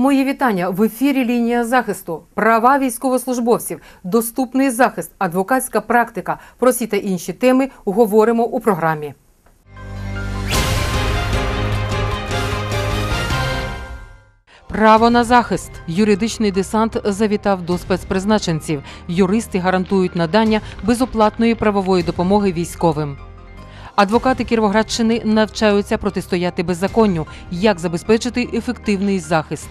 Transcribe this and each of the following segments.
Мої вітання в ефірі Лінія захисту, права військовослужбовців, доступний захист, адвокатська практика. Про ці та інші теми говоримо у програмі. Право на захист. Юридичний десант завітав до спецпризначенців. Юристи гарантують надання безоплатної правової допомоги військовим. Адвокати Кіровоградщини навчаються протистояти беззаконню, як забезпечити ефективний захист.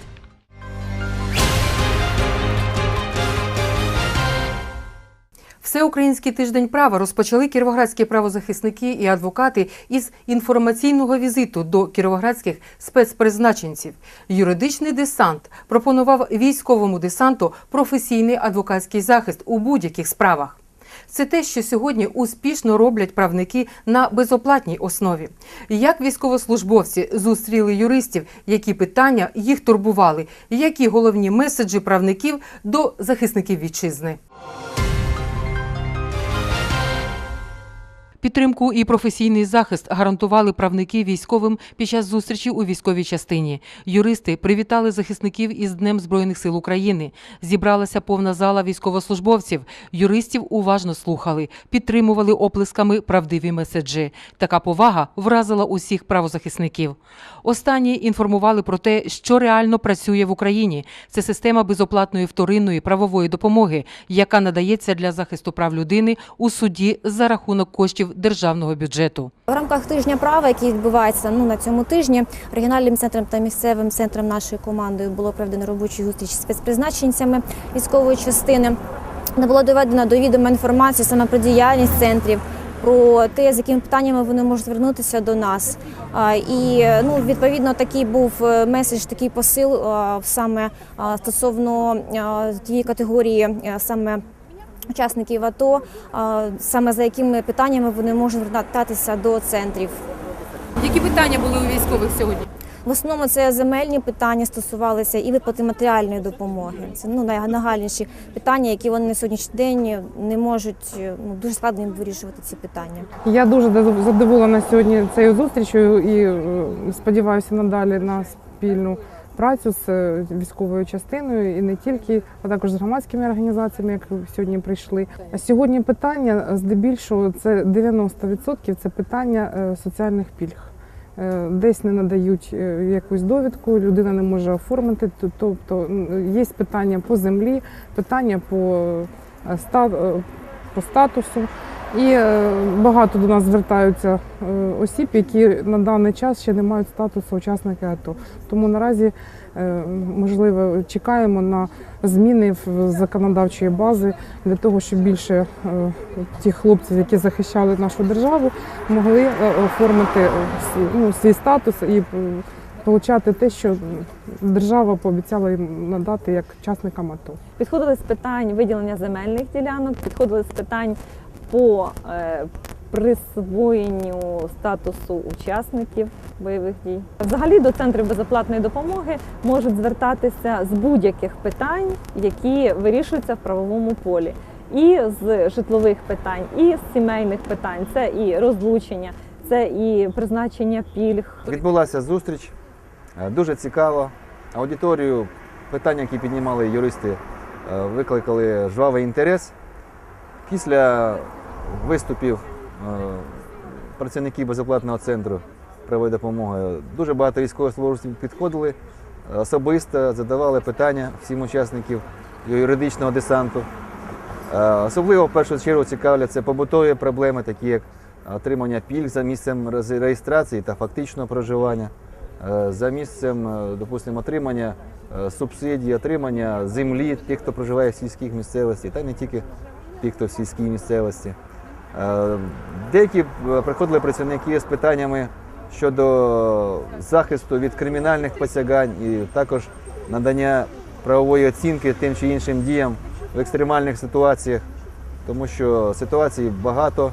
Всеукраїнський тиждень права розпочали кіровоградські правозахисники і адвокати із інформаційного візиту до кіровоградських спецпризначенців. Юридичний десант пропонував військовому десанту професійний адвокатський захист у будь-яких справах. Це те, що сьогодні успішно роблять правники на безоплатній основі. Як військовослужбовці зустріли юристів, які питання їх турбували, які головні меседжі правників до захисників вітчизни. Підтримку і професійний захист гарантували правники військовим під час зустрічі у військовій частині. Юристи привітали захисників із Днем Збройних сил України. Зібралася повна зала військовослужбовців. Юристів уважно слухали, підтримували оплесками правдиві меседжі. Така повага вразила усіх правозахисників. Останні інформували про те, що реально працює в Україні. Це система безоплатної вторинної правової допомоги, яка надається для захисту прав людини у суді за рахунок коштів державного бюджету. В рамках тижня права, який відбувається ну на цьому тижні, регіональним центром та місцевим центром нашої команди було проведено робочу зустріч з спецпризначенцями військової частини, де було доведено до відома інформація саме про діяльність центрів. Про те, з якими питаннями вони можуть звернутися до нас, і ну відповідно такий був е, меседж, такий посил саме стосовно тієї категорії, саме учасників АТО, саме за якими питаннями вони можуть звертатися до центрів. Які питання були у військових сьогодні? В основному це земельні питання стосувалися і виплати матеріальної допомоги. Це ну найнагальніші питання, які вони на сьогоднішній день не можуть ну дуже складно їм вирішувати ці питання. Я дуже задоволена сьогодні цією зустрічю і е, сподіваюся надалі на спільну працю з е, військовою частиною і не тільки, а також з громадськими організаціями, як сьогодні прийшли. А сьогодні питання здебільшого це 90% це питання е, соціальних пільг. Е, Десь не надають е, якусь довідку, людина не може оформити. Тобто є питання по землі, питання е, е, по статусу. І е, багато до нас звертаються е, осіб, які на даний час ще не мають статусу учасника АТО. Тому наразі, е, можливо, чекаємо на зміни в законодавчої бази для того, щоб більше тих хлопців, які захищали нашу державу, могли оформити ну, свій статус і отримати те, що держава пообіцяла їм надати як учасникам АТО. Підходили з питань виділення земельних ділянок, підходили з питань по е, присвоєнню статусу учасників бойових дій. Взагалі до центрів безоплатної допомоги можуть звертатися з будь-яких питань, які вирішуються в правовому полі. І з житлових питань, і з сімейних питань. Це і розлучення, це і призначення пільг, Відбулася зустріч, е, дуже цікаво. Аудиторію, питання, які піднімали юристи, е, викликали жвавий інтерес. Після виступів е, працівників безоплатного центру правової допомоги дуже багато військовослужбовців підходили, особисто задавали питання всім учасників юридичного десанту. Е, Особливо в першу чергу цікавлять це побутові проблеми, такі як отримання пільг за місцем реєстрації та фактичного проживання, е, за місцем, допустимо, отримання субсидій, отримання землі тих, хто проживає в сільських місцевості, та не тільки тих, хто в сільській місцевості. Е, Деякі е, приходили працівники з питаннями щодо захисту від кримінальних посягань і також надання правової оцінки тим чи іншим діям в екстремальних ситуаціях, тому що ситуацій багато.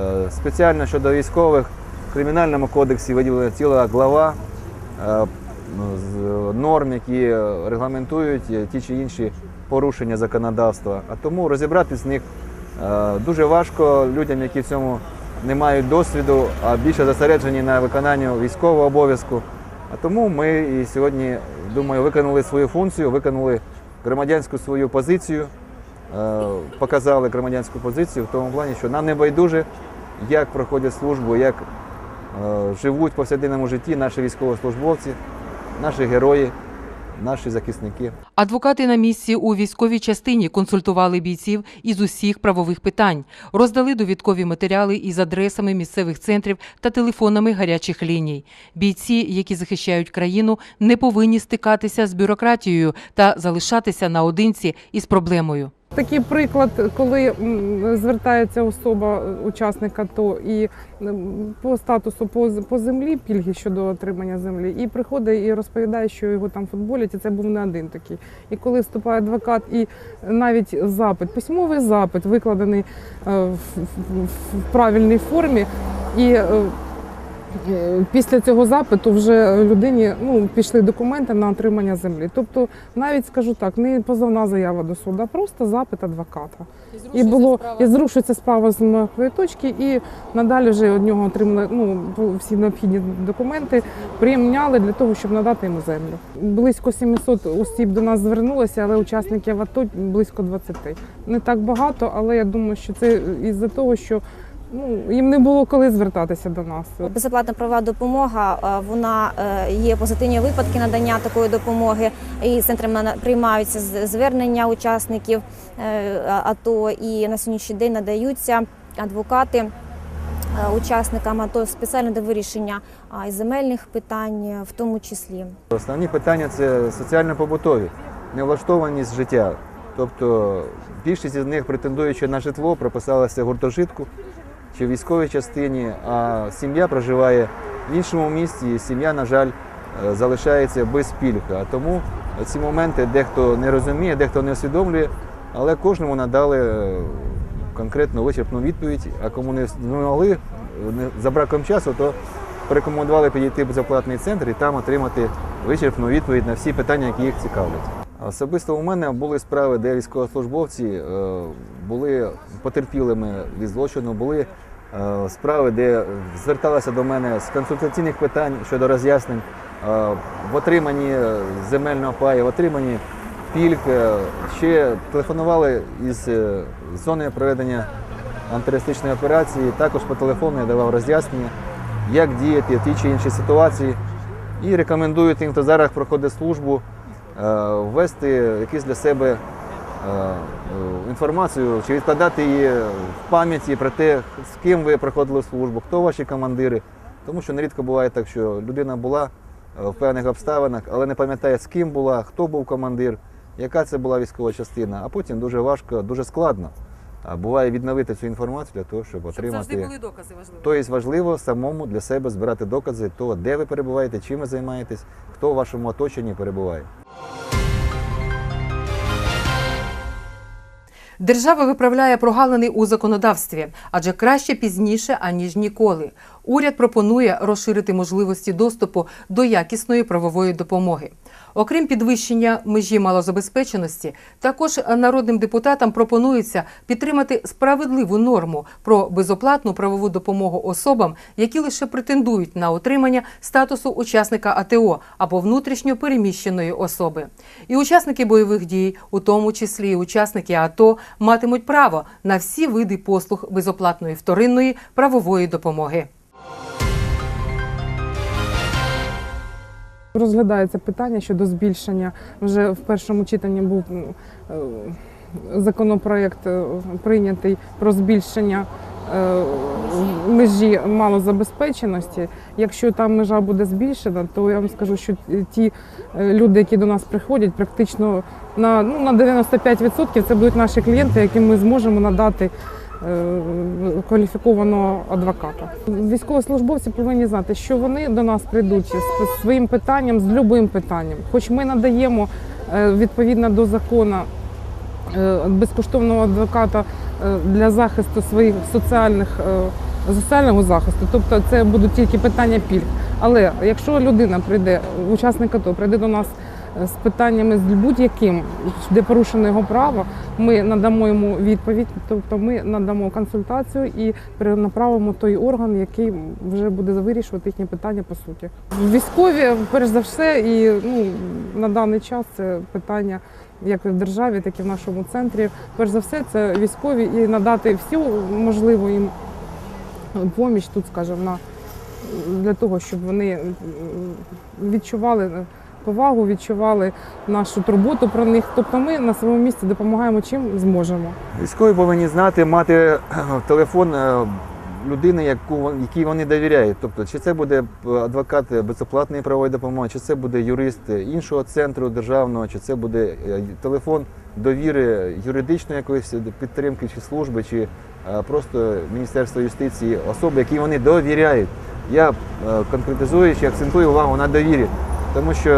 Е, Спеціально щодо військових в кримінальному кодексі виділена ціла глава з норм, які регламентують ті чи інші порушення законодавства. А тому розібратись з них дуже важко людям, які в цьому не мають досвіду, а більше зосереджені на виконанні військового обов'язку. А тому ми і сьогодні думаю, виконали свою функцію, виконали громадянську свою позицію, е, показали громадянську позицію в тому плані, що нам не байдуже, як проходять службу, як е, живуть в повсякденному житті наші військовослужбовці, наші герої, наші захисники. Адвокати на місці у військовій частині консультували бійців із усіх правових питань, роздали довідкові матеріали із адресами місцевих центрів та телефонами гарячих ліній. Бійці, які захищають країну, не повинні стикатися з бюрократією та залишатися наодинці із проблемою. Такий приклад, коли звертається особа, е, учасник АТО, і по статусу по, по землі, пільги щодо отримання землі, і приходить і розповідає, що його там футболять, і це був не один такий. І коли вступає адвокат, і навіть запит, письмовий запит, викладений е, в, правильній формі, і е, після цього запиту вже людині ну, пішли документи на отримання землі. Тобто, навіть скажу так, не позовна заява до суду, а просто запит адвоката. І було і зрушується справа з мертвої точки, і надалі вже від нього отримали ну всі необхідні документи, прийняли для того, щоб надати йому землю. Близько 700 осіб до нас звернулося, але учасників АТО близько 20. Не так багато, але я думаю, що це із-за того, що ну їм не було коли звертатися до нас. Безоплатна правова допомога, е, вона е, є позитивні випадки надання такої допомоги. І центрами приймаються звернення учасників е, АТО, і на сьогоднішній день надаються адвокати учасникам АТО спеціально до вирішення і земельних питань, в тому числі. Основні питання це соціально-побутові, невлаштованість життя. Тобто більшість з них, претендуючи на житло, прописалася в гуртожитку чи в військовій частині, а сім'я проживає в іншому місті, і сім'я, на жаль, е, залишається без пільг. А тому ці моменти дехто не розуміє, дехто не усвідомлює, але кожному надали е, конкретну вичерпну відповідь, а кому не змогли е, за браком часу, то порекомендували підійти в безоплатний центр і там отримати вичерпну відповідь на всі питання, які їх цікавлять. Особисто у мене були справи, де військовослужбовці е, були потерпілими від злочину, були е, справи, де зверталися до мене з консультаційних питань щодо роз'яснень е, в отриманні земельного паю, в отриманні пільг. Ще телефонували із зони проведення антитерористичної операції. Також по телефону я давав роз'яснення, як діяти в тій чи іншій ситуації. І рекомендую тим, хто зараз проходить службу, ввести якісь для себе е, е, інформацію чи відкладати її в пам'яті про те, з ким ви проходили службу, хто ваші командири. Тому що нерідко буває так, що людина була е, в певних обставинах, але не пам'ятає, з ким була, хто був командир, яка це була військова частина, а потім дуже важко, дуже складно. А, Буває відновити цю інформацію для того, щоб отримати. докази важливі. Тобто важливо самому для себе збирати докази того, де ви перебуваєте, чим ви займаєтесь, хто в вашому оточенні перебуває. Держава виправляє прогалини у законодавстві, адже краще пізніше аніж ніколи. Уряд пропонує розширити можливості доступу до якісної правової допомоги. Окрім підвищення межі малозабезпеченості, також народним депутатам пропонується підтримати справедливу норму про безоплатну правову допомогу особам, які лише претендують на отримання статусу учасника АТО або внутрішньо переміщеної особи. І учасники бойових дій, у тому числі і учасники АТО, матимуть право на всі види послуг безоплатної вторинної правової допомоги. Розглядається питання щодо збільшення. Вже в першому читанні був е, законопроект е, прийнятий про збільшення е, межі малозабезпеченості. Якщо там межа буде збільшена, то я вам скажу, що ті люди, які до нас приходять, практично на, ну, на 95% це будуть наші клієнти, яким ми зможемо надати кваліфікованого адвоката. Військовослужбовці повинні знати, що вони до нас прийдуть з своїм питанням, з любим питанням. Хоч ми надаємо е, відповідно до закону е, безкоштовного адвоката е, для захисту своїх соціальних е, соціального захисту, тобто це будуть тільки питання пільг. Але якщо людина прийде, учасник АТО прийде до нас з питаннями з будь-яким, де порушено його право, ми надамо йому відповідь, тобто ми надамо консультацію і перенаправимо той орган, який вже буде вирішувати їхні питання по суті. Військові, перш за все, і ну, на даний час це питання як в державі, так і в нашому центрі. Перш за все, це військові і надати всю можливу їм поміч тут, скажімо, на для того, щоб вони відчували повагу, відчували нашу турботу про них. Тобто ми на своєму місці допомагаємо чим зможемо. Військові повинні знати, мати е, телефон е, людини, яку якій вони довіряють. Тобто, чи це буде е, адвокат безоплатної правової допомоги, чи це буде юрист іншого центру державного, чи це буде телефон довіри юридичної якоїсь підтримки чи служби, чи просто Міністерства юстиції, особи, які вони довіряють. Я е, конкретизую чи акцентую увагу на довірі. Тому що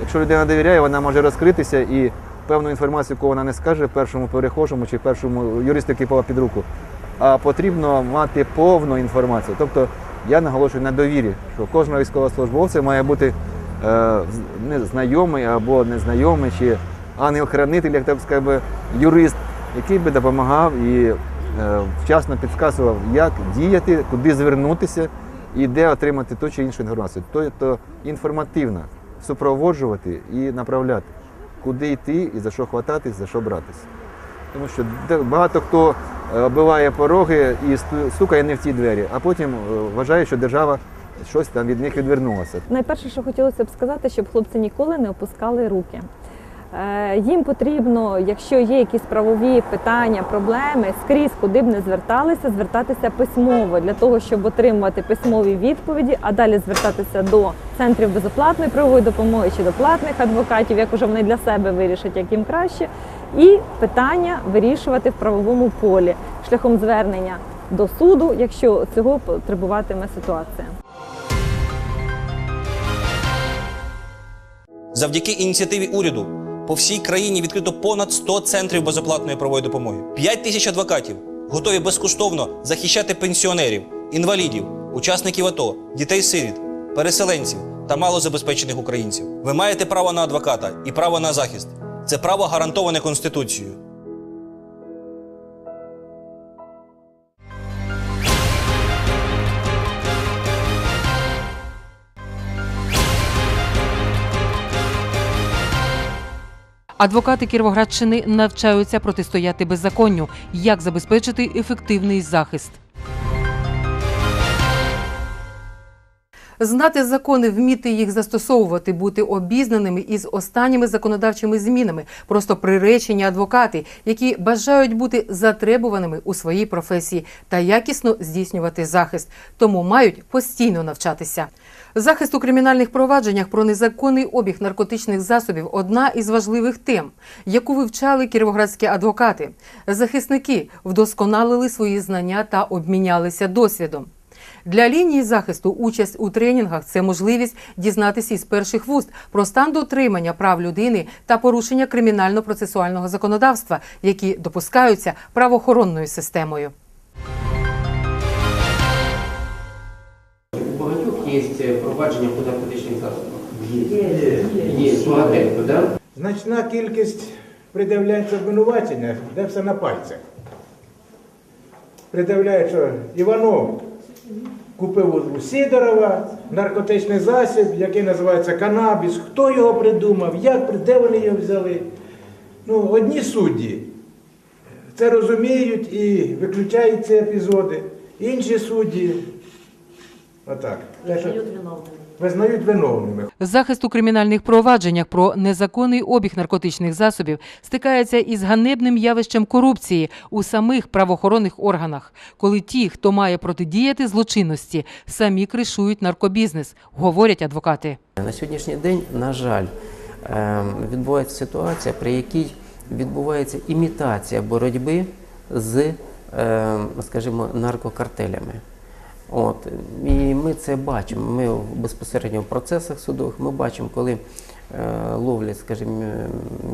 якщо людина довіряє, вона може розкритися і певну інформацію, яку вона не скаже першому перехожому чи першому юристу, який попав під руку. А потрібно мати повну інформацію. Тобто я наголошую на довірі, що кожного військовослужбовця має бути е, знайомий або незнайомий, чи ангел-хранитель, як так сказати, юрист, який би допомагав і е, вчасно підказував, як діяти, куди звернутися і де отримати ту чи іншу інформацію. Тобто інформативно супроводжувати і направляти, куди йти і за що хвататись, за що братися. Тому що багато хто е, оббиває пороги і стукає не в ті двері, а потім е, вважає, що держава щось там від них відвернулася. Найперше, що хотілося б сказати, щоб хлопці ніколи не опускали руки. Е, Їм потрібно, якщо є якісь правові питання, проблеми, скрізь, куди б не зверталися, звертатися письмово для того, щоб отримувати письмові відповіді, а далі звертатися до центрів безоплатної правової допомоги чи до платних адвокатів, як уже вони для себе вирішать, як їм краще, і питання вирішувати в правовому полі шляхом звернення до суду, якщо цього потребуватиме ситуація. Завдяки ініціативі уряду по всій країні відкрито понад 100 центрів безоплатної правової допомоги. 5 тисяч адвокатів готові безкоштовно захищати пенсіонерів, інвалідів, учасників АТО, дітей-сиріт, переселенців та малозабезпечених українців. Ви маєте право на адвоката і право на захист. Це право гарантоване Конституцією. Адвокати Кіровоградщини навчаються протистояти беззаконню, як забезпечити ефективний захист. Знати закони, вміти їх застосовувати, бути обізнаними із останніми законодавчими змінами, просто приречені адвокати, які бажають бути затребуваними у своїй професії та якісно здійснювати захист, тому мають постійно навчатися. Захист у кримінальних провадженнях про незаконний обіг наркотичних засобів одна із важливих тем, яку вивчали кіровоградські адвокати. Захисники вдосконалили свої знання та обмінялися досвідом. Для лінії захисту участь у тренінгах це можливість дізнатися із перших вуст про стан дотримання прав людини та порушення кримінально-процесуального законодавства, які допускаються правоохоронною системою. У багатьох є е, провадження по наркотичних засобах? Є. Є, багатенько, да? Значна кількість придивляється обвинувачення, де все на пальцях. Придивляють, що Іванов купив у Сідорова наркотичний засіб, який називається канабіс. Хто його придумав, як, де вони його взяли? Ну, одні судді це розуміють і виключають ці епізоди. Інші судді, отак. Визнають виновними. Захист у кримінальних провадженнях про незаконний обіг наркотичних засобів стикається із ганебним явищем корупції у самих правоохоронних органах, коли ті, хто має протидіяти злочинності, самі кришують наркобізнес, говорять адвокати. На сьогоднішній день, на жаль, ем, відбувається ситуація, при якій відбувається імітація боротьби з, ем, скажімо, наркокартелями. От. І ми це бачимо. Ми безпосередньо в процесах судових ми бачимо, коли е, ловлять, скажімо,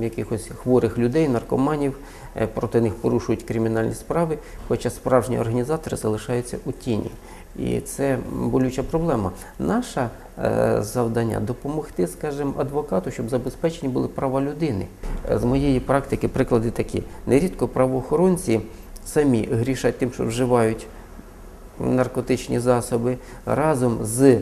якихось хворих людей, наркоманів, е, проти них порушують кримінальні справи, хоча справжні організатори залишаються у тіні. І це болюча проблема. Наше е, завдання допомогти, скажімо, адвокату, щоб забезпечені були права людини. Е, З моєї практики приклади такі: нерідко правоохоронці самі грішать тим, що вживають наркотичні засоби разом з е,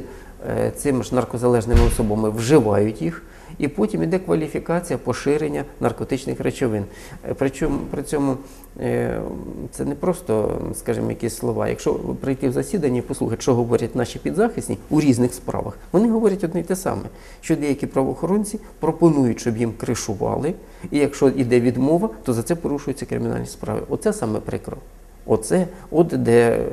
цими ж наркозалежними особами вживають їх. І потім іде кваліфікація поширення наркотичних речовин. Е, Причому при цьому е, це не просто, скажімо, якісь слова. Якщо прийти в засідання і послухати, що говорять наші підзахисні у різних справах, вони говорять одне й те саме, що деякі правоохоронці пропонують, щоб їм кришували, і якщо йде відмова, то за це порушуються кримінальні справи. Оце саме прикро. Оце, от де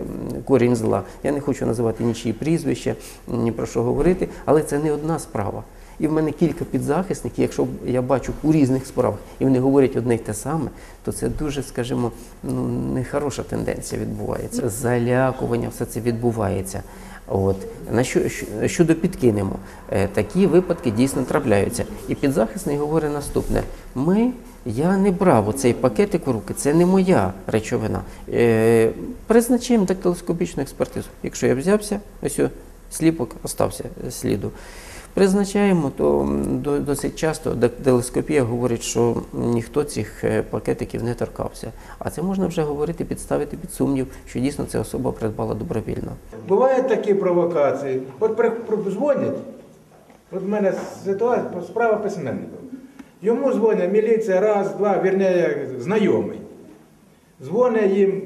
корінь зла. Я не хочу називати нічиї прізвища, ні про що говорити, але це не одна справа. І в мене кілька підзахисників, якщо я бачу у різних справах, і вони говорять одне й те саме, то це дуже, скажімо, ну, нехороша тенденція відбувається. Залякування, все це відбувається. От. На що, щодо підкинемо, е, такі випадки дійсно трапляються. І підзахисний говорить наступне: ми, я не брав оцей пакетик в руки, це не моя речовина. Е, призначаємо дактилоскопічну експертизу. Якщо я взявся, ось сліпок остався сліду. Призначаємо, то до- досить часто дактилоскопія говорить, що ніхто цих е, пакетиків не торкався. А це можна вже говорити, підставити під сумнів, що дійсно ця особа придбала добровільно. Бувають такі провокації. От дзвонять, от в мене ситуація, справа письменника. Йому дзвонять міліція раз, два, вірніше, знайомий. Дзвонить їм,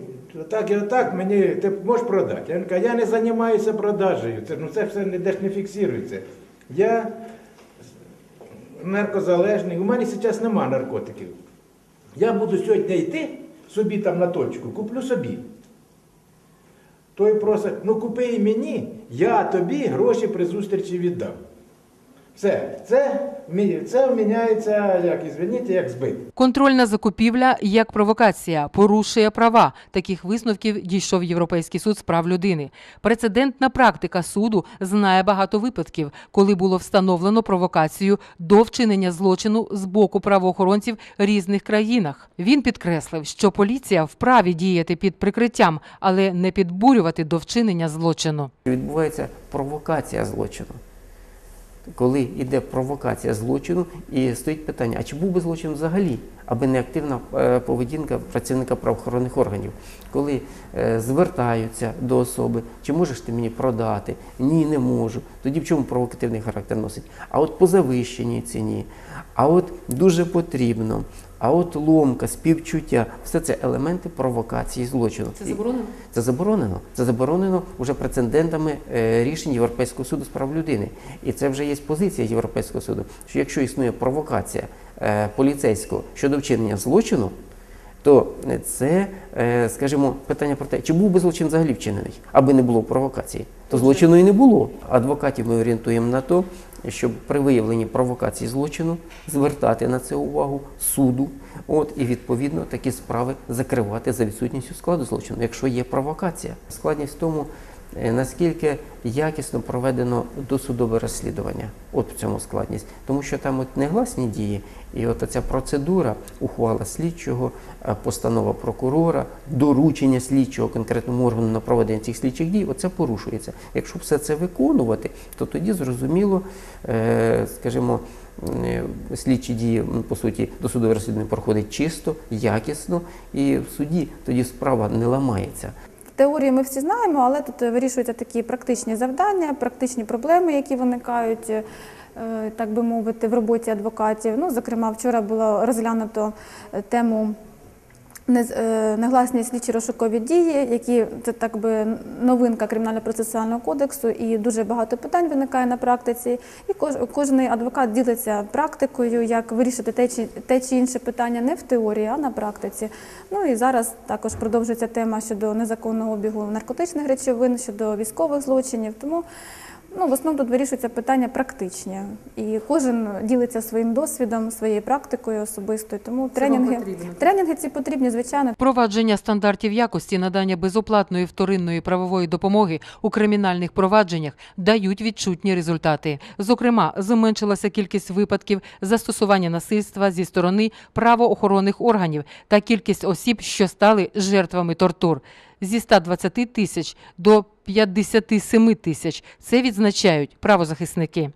так і отак, мені ти можеш продати. Я кажу, я не займаюся продажею, це, ну, це все ніде ж не фіксується. Я наркозалежний, у мене зараз нема наркотиків. Я буду сьогодні йти собі там на точку, куплю собі. Той просить, ну купи і мені, я тобі гроші при зустрічі віддам. Все, це, це міняється, як ізвиніть, як збит. Контрольна закупівля як провокація порушує права. Таких висновків дійшов Європейський суд з прав людини. Прецедентна практика суду знає багато випадків, коли було встановлено провокацію до вчинення злочину з боку правоохоронців різних країнах. Він підкреслив, що поліція вправі діяти під прикриттям, але не підбурювати до вчинення злочину. Відбувається провокація злочину. Коли йде провокація злочину, і стоїть питання: а чи був би злочин взагалі, аби не активна е, поведінка працівника правоохоронних органів, коли е, звертаються до особи, чи можеш ти мені продати? Ні, не можу. Тоді в чому провокативний характер носить? А от по завищеній ціні, а от дуже потрібно, а от ломка, співчуття все це елементи провокації злочину. Це заборонено? Це заборонено. Це заборонено вже прецедентами е, рішень Європейського суду з прав людини. І це вже є позиція Європейського суду, що якщо існує провокація поліцейського щодо вчинення злочину, то це, е, скажімо, питання про те, чи був би злочин взагалі вчинений, аби не було провокації, то злочину і не було. Адвокатів ми орієнтуємо на те, щоб при виявленні провокації злочину звертати на це увагу суду, от і відповідно такі справи закривати за відсутністю складу злочину, якщо є провокація. Складність в тому, е, наскільки якісно проведено досудове розслідування. От в цьому складність, тому що там от негласні дії, і от ця процедура, ухвала слідчого, е, постанова прокурора, доручення слідчого конкретному органу на проведення цих слідчих дій, оце порушується. Якщо все це виконувати, то тоді зрозуміло, е, скажімо, е, слідчі дії, по суті, досудове розслідування проходить чисто, якісно, і в суді тоді справа не ламається. Теорії ми всі знаємо, але тут е, вирішуються такі практичні завдання, практичні проблеми, які виникають, е, так би мовити, в роботі адвокатів. Ну, зокрема, вчора було розглянуто е, тему негласні слідчі розшукові дії, які це так би новинка кримінально-процесуального кодексу, і дуже багато питань виникає на практиці. І кож, кожен адвокат ділиться практикою, як вирішити те чи, те чи інше питання не в теорії, а на практиці. Ну і зараз також продовжується тема щодо незаконного обігу наркотичних речовин, щодо військових злочинів. Тому Ну, в основному тут вирішуються питання практичні. І кожен ділиться своїм досвідом, своєю практикою особистою. Тому тренінги, тренінги ці потрібні, звичайно. Впровадження стандартів якості надання безоплатної вторинної правової допомоги у кримінальних провадженнях дають відчутні результати. Зокрема, зменшилася кількість випадків застосування насильства зі сторони правоохоронних органів та кількість осіб, що стали жертвами тортур. Зі 120 тисяч до 57 тисяч. Це відзначають правозахисники.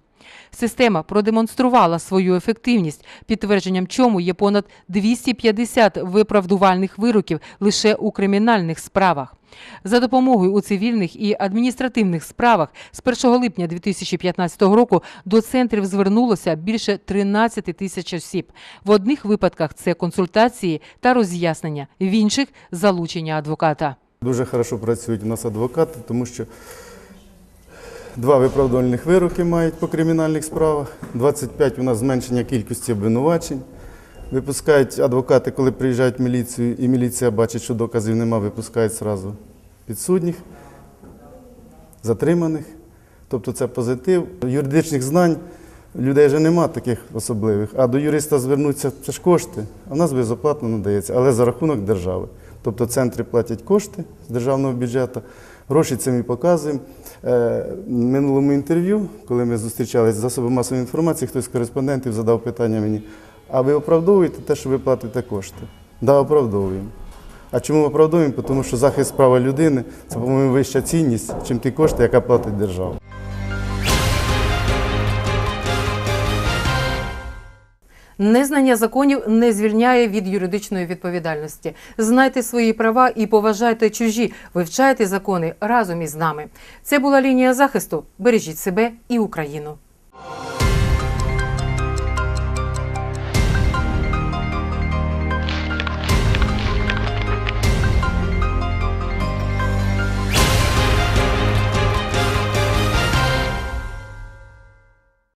Система продемонструвала свою ефективність, підтвердженням чому є понад 250 виправдувальних вироків лише у кримінальних справах. За допомогою у цивільних і адміністративних справах з 1 липня 2015 року до центрів звернулося більше 13 тисяч осіб. В одних випадках це консультації та роз'яснення, в інших залучення адвоката. Дуже хорошо працюють у нас адвокати, тому що два виправдувальних вироки мають по кримінальних справах, 25 у нас зменшення кількості обвинувачень. Випускають адвокати, коли приїжджають в міліцію, і міліція бачить, що доказів нема, випускають одразу підсудніх, затриманих. Тобто це позитив. Юридичних знань людей вже нема таких особливих, а до юриста звернуться це ж кошти, а в нас безоплатно надається, але за рахунок держави. Тобто центри платять кошти з державного бюджету, гроші це ми показуємо. Е, В минулому інтерв'ю, коли ми зустрічалися з засобами масової інформації, хтось з кореспондентів задав питання мені, а ви оправдовуєте те, що ви платите кошти? Так, да, оправдовуємо. А чому оправдовуємо? Тому що захист права людини це, по-моєму, вища цінність, чим ті кошти, яка платить держава. Незнання законів не звільняє від юридичної відповідальності. Знайте свої права і поважайте чужі. Вивчайте закони разом із нами. Це була лінія захисту. Бережіть себе і Україну.